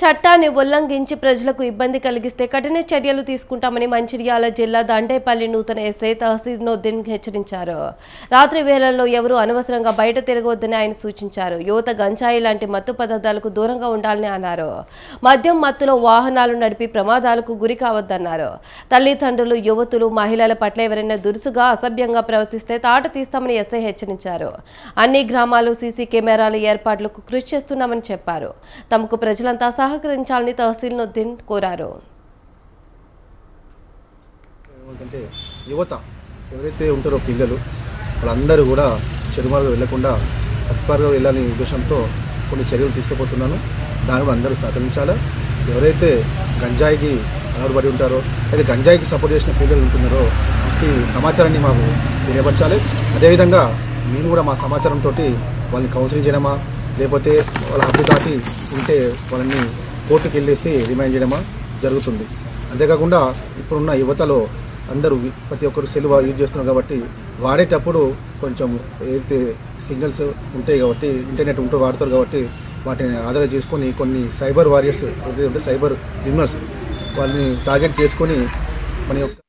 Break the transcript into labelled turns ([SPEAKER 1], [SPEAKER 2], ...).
[SPEAKER 1] చట్టాన్ని ఉల్లంఘించి ప్రజలకు ఇబ్బంది కలిగిస్తే కఠిన చర్యలు తీసుకుంటామని మంచిర్యాల జిల్లా దండేపల్లి నూతన ఎస్ఐ తహసీనుద్దీన్ హెచ్చరించారు. రాత్రి వేళల్లో ఎవరూ అనవసరంగా బయట తిరగవద్దని ఆయన సూచించారు. యువత గంజాయి లాంటి మత్తు పదార్థాలకు దూరంగా ఉండాలని అన్నారు. మద్యం మత్తులో వాహనాలు నడిపి ప్రమాదాలకు గురి కావద్దన్నారు. తల్లిదండ్రులు యువతులు మహిళల పట్ల ఎవరైనా దురుసుగా అసభ్యంగా ప్రవర్తిస్తే తాట తీస్తామని ఎస్ఐ హెచ్చరించారు. అన్ని గ్రామాలు సీసీ కెమెరాల ఏర్పాట్లకు కృషి చేస్తున్నామని చెప్పారు. తమకు ప్రజలంతా సహకరించాలని తహసీల్నుద్దీన్ కోరారు.
[SPEAKER 2] యువత ఎవరైతే ఉంటారో పిల్లలు వాళ్ళందరూ కూడా చెడుమార్గం వెళ్ళకుండా సత్మార్గం వెళ్ళాలనే ఉద్దేశంతో కొన్ని చర్యలు తీసుకుపోతున్నాను. దాని కూడా అందరూ సహకరించాలి? ఎవరైతే గంజాయికి అలవాటుపడి ఉంటారో లేదా గంజాయికి సపోర్ట్ చేసిన పిల్లలు ఉంటున్నారో ఈ సమాచారాన్ని మాకు తెలియపరచాలి. అదేవిధంగా మేము కూడా మా సమాచారంతో వాళ్ళని కౌన్సిలింగ్ చేయడమా లేకపోతే వాళ్ళ హద్దు దాటి ఉంటే వాళ్ళని కోర్టుకు వెళ్ళేసి రిమైండ్ చేయడమా జరుగుతుంది. అంతేకాకుండా ఇప్పుడున్న యువతలో అందరూ ప్రతి ఒక్కరు సెల్ యూజ్ చేస్తున్నారు కాబట్టి వాడేటప్పుడు కొంచెం ఏదైతే సిగ్నల్స్ ఉంటాయి కాబట్టి ఇంటర్నెట్ ఉంటూ వాడతారు కాబట్టి వాటిని ఆధార చేసుకొని కొన్ని సైబర్ వారియర్స్ ఏదైతే సైబర్ క్రిమినల్స్ వాళ్ళని టార్గెట్ చేసుకొని మన యొక్క